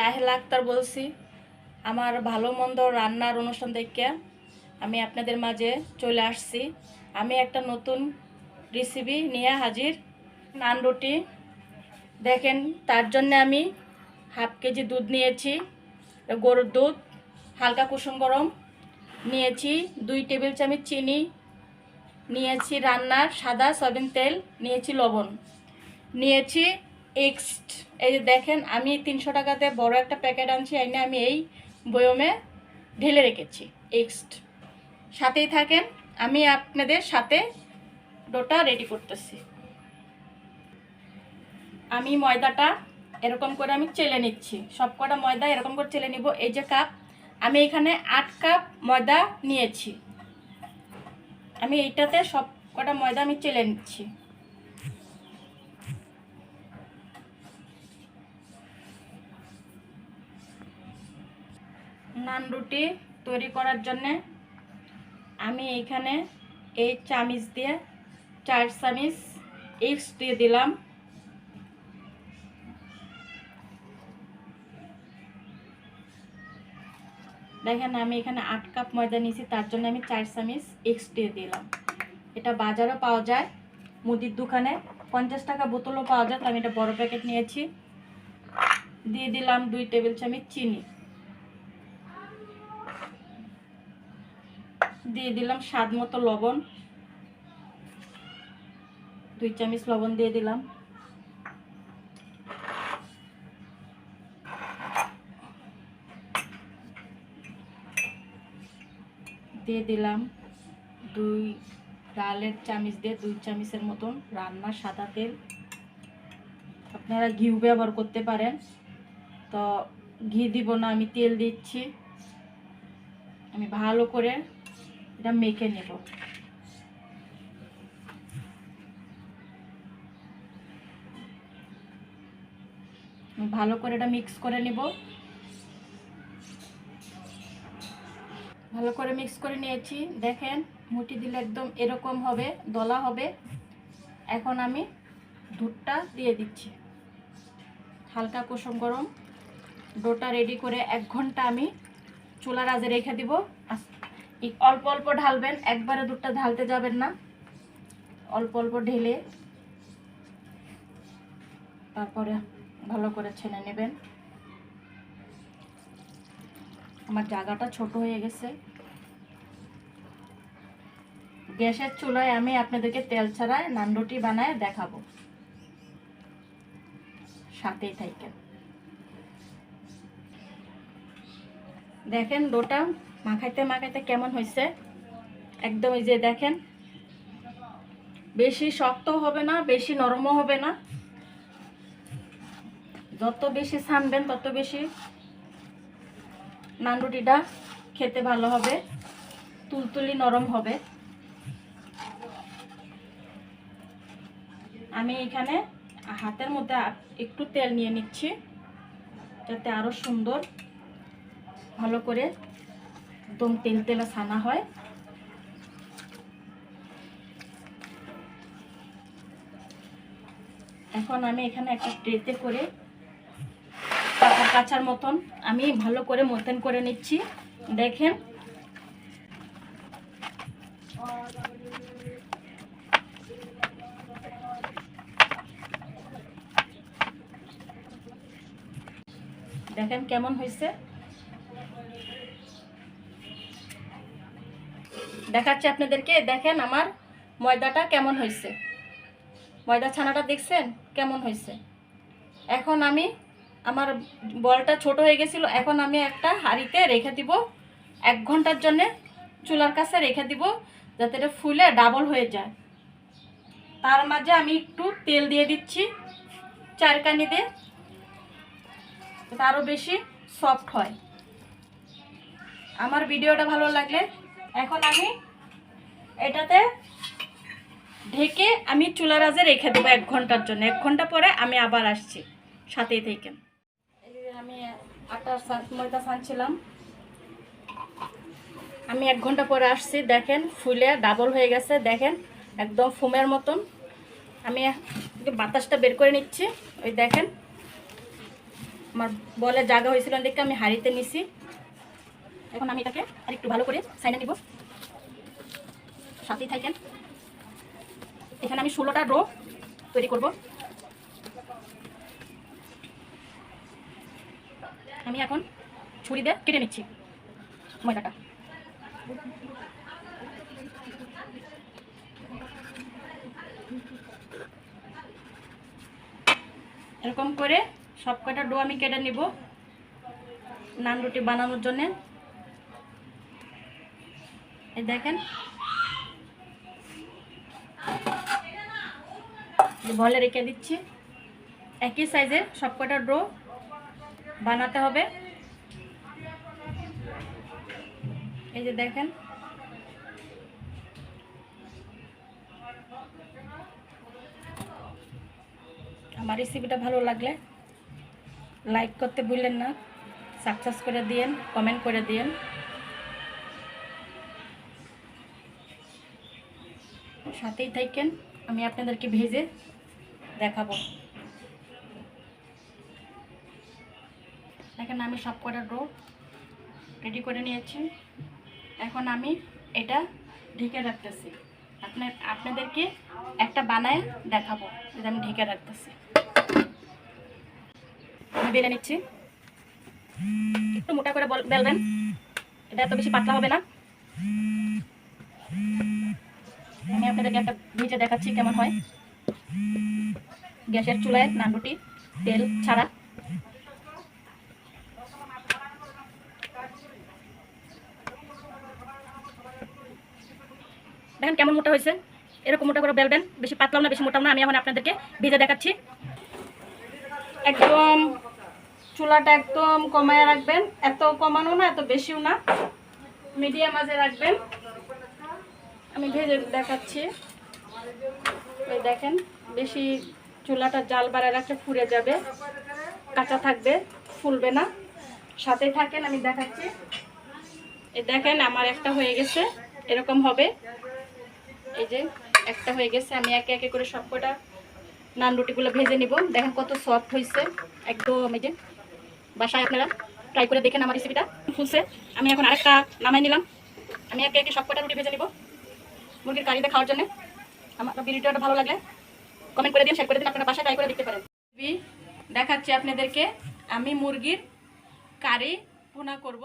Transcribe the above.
রাহেলা আক্তার বলছি। আমার ভালো মন্দ রান্নার অনুষ্ঠান থেকে আমি আপনাদের মাঝে চলে আসছি। আমি একটা নতুন রেসিপি নিয়ে হাজির। নান রুটি। দেখেন, তার জন্য আমি হাফ কেজি দুধ নিয়েছি, গরুর দুধ, হালকা কুসুম গরম নিয়েছি, দুই টেবিল চামচ চিনি নিয়েছি রান্নার সাদা সয়াবিন তেল, নিয়েছি লবণ। নিয়েছি এক্সট এই যে দেখেন, আমি তিনশো টাকাতে বড় একটা প্যাকেট আনছি, এনে আমি এই বয়মে ঢেলে রেখেছি। এক্সট সাথেই থাকেন, আমি আপনাদের সাথে ডোটা রেডি করতেছি। আমি ময়দাটা এরকম করে আমি চেলে নিচ্ছি। সব কটা ময়দা এরকম করে চেলে নিব। এই যে কাপ আমি এখানে আট কাপ ময়দা নিয়েছি। আমি এইটাতে সব কটা ময়দা আমি চেলে নিচ্ছি। নান রুটি তৈরি করার জন্যে আমি এইখানে এই চামিচ দিয়ে, চার চামিচ এক্স দিয়ে দিলাম। দেখেন, আমি এখানে আট কাপ ময়দা নিয়েছি, তার জন্য আমি চার চামিচ এক্স দিয়ে দিলাম। এটা বাজারও পাওয়া যায়, মুদির দোকানে। পঞ্চাশ টাকা বোতলও পাওয়া যায়, তো আমি এটা বড় প্যাকেট নিয়েছি। দিয়ে দিলাম দুই টেবিল চামচ চিনি। দিয়ে দিলাম স্বাদ মতো লবণ। দুই চামচ লবণ দিয়ে দিলাম। দিয়ে দিলাম দুই ডালের চামচ দিয়ে দুই চামচের মতন রান্না সাদা তেল। আপনারা ঘিউ ব্যবহার করতে পারেন। তো ঘি দিব না, আমি তেল দিচ্ছি। আমি ভালো করে এটা মেখে নেব। ভালো করে এটা মিক্স করে নেব। ভালো করে মিক্স করে নিয়েছি। দেখেন, মুটি দিলে একদম এরকম হবে, দলা হবে। এখন আমি দুধটা দিয়ে দিচ্ছি। হালকা কুসুম গরম। ডোটা রেডি করে এক ঘণ্টা আমি চুলার আজে রেখে দিব। আস- এই অল্প অল্প ঢালবেন, একবারে দুধটা ঢালতে যাবেন না। অল্প অল্প ঢেলে তারপরে ভালো করে ছেনে নেবেন। আমার জায়গাটা ছোট হয়ে গেছে। গ্যাসের চুলায় আমি আপনাদেরকে তেল ছাড়ায় নান রুটি বানায় দেখাবো। সাথেই থাকেন দেখেন, ডোটা মাখাইতে মাখাইতে কেমন হয়েছে একদম এই যে দেখেন, বেশি শক্ত হবে না, বেশি নরমও হবে না। যত বেশি ছানবেন, তত বেশি নান রুটিটা খেতে ভালো হবে, তুলতুলি নরম হবে। আমি এখানে হাতের মধ্যে একটু তেল নিয়ে নিচ্ছি, যাতে আরও সুন্দর ভালো করে একদম তেল তেলা ছানা হয়। এখন আমি এখানে একটা ট্রেতে করে কাঁচার মতন আমি ভালো করে মতন করে নিচ্ছি। দেখেন। দেখেন কেমন হয়েছে। দেখাচ্ছি আপনাদেরকে। দেখেন আমার ময়দাটা কেমন হয়েছে। ময়দা ছানাটা দেখছেন? কেমন হয়েছে। এখন আমি আমার বলটা ছোট হয়ে গেছিল। এখন আমি একটা হাঁড়িতে রেখে দিব। এক ঘণ্টার জন্যে চুলার কাছে রেখে দিব যাতে এটা ফুলে ডাবল হয়ে যায়। তার মাঝে আমি একটু তেল দিয়ে দিচ্ছি চারকানি দিয়ে। আরও বেশি সফট হয়। আমার ভিডিওটা ভালো লাগলে এখন আমি এটাতে ঢেকে আমি চুলার আজে রেখে দেবো এক ঘণ্টার জন্য। এক ঘণ্টা পরে আমি আবার আসছি সাথেই থেকে। আমি আটার ময়দা ছানছিলাম আমি এক ঘণ্টা পরে আসছি, দেখেন, ফুলে ডাবল হয়ে গেছে, দেখেন, একদম ফুমের মতন। আমি বাতাসটা বের করে নিচ্ছি, ওই দেখেন, আমার বলে জায়গা হয়েছিল দেখে আমি হাঁড়িতে নিছি। এখন আমি এটাকে আর একটু ভালো করে সাইনে নিব। সাথেই থাকেন। এখানে আমি ষোলোটা রো তৈরি করব। আমি এখন ছুরি দিয়ে কেটে নিচ্ছি ময়দাটা। এরকম করে সব কটা ডো আমি কেটে নিব। নান রুটি বানানোর জন্যে। এই দেখেন। বলে রেখে দিচ্ছি। একই সাইজের সব কটা ডো বানাতে হবে। এই যে দেখেন। আমার রেসিপিটা ভালো লাগলে লাইক করতে ভুললেন না। সাকসেস করে দিয়েন কমেন্ট করে দিয়েন। সাথেই থাকেন, আমি আপনাদেরকে ভেজে দেখাবো। দেখেন, আমি সব কটা ডো রেডি করে নিয়েছি। এখন আমি এটা ঢেকে রাখতেছি। আপনার, আপনাদেরকে একটা বানায় দেখাবো এটা আমি ঢেকে রাখতেছি। আমি বেলে নিচ্ছি। একটু মোটা করে বল- বেলবেন, এটা এত বেশি পাতলা হবে না। আপনাদেরকে একটা ভেজে দেখাচ্ছি কেমন হয়। গ্যাসের চুলায় নান রুটি তেল ছাড়া। দেখেন কেমন মোটা হয়েছে। এরকম মোটা করে বেলবেন, বেশি পাতলাম না, বেশি মোটাও না। আমি এখন আপনাদেরকে ভেজে দেখাচ্ছি। একদম চুলাটা একদম কমায় রাখবেন। এত কমানো না, এত বেশিও না। মিডিয়াম মাঝে রাখবেন। আমি ভেজে দেখাচ্ছি। ওই দেখেন, বেশি চুলাটা জাল বাড়ায় রাখলে ফুরে যাবে, কাঁচা থাকবে, ফুলবে না। সাথে থাকেন, আমি দেখাচ্ছি। এই দেখেন, আমার একটা হয়ে গেছে, এরকম হবে। এই যে, একটা হয়ে গেছে, আমি একে একে করে সব কটা নান রুটিগুলো ভেজে নিব। দেখেন কত সফট হয়েছে একদম, এই যে। বাসায় আপনারা ট্রাই করে দেখেন আমার রেসিপিটা ফুলছে, আমি এখন আরেকটা নামাই নিলাম। আমি একে একে সব কটা রুটি ভেজে নিব। মুরগির কারিতে খাওয়ার জন্য। আমার ভিডিওটা ভালো লাগলে কমেন্ট করে দিন শেয়ার করে দিন, আপনারা বাসায় ট্রাই করে দেখতে পারেন। দেখাচ্ছি আপনাদেরকে, আমি মুরগির কারি পোনা করব।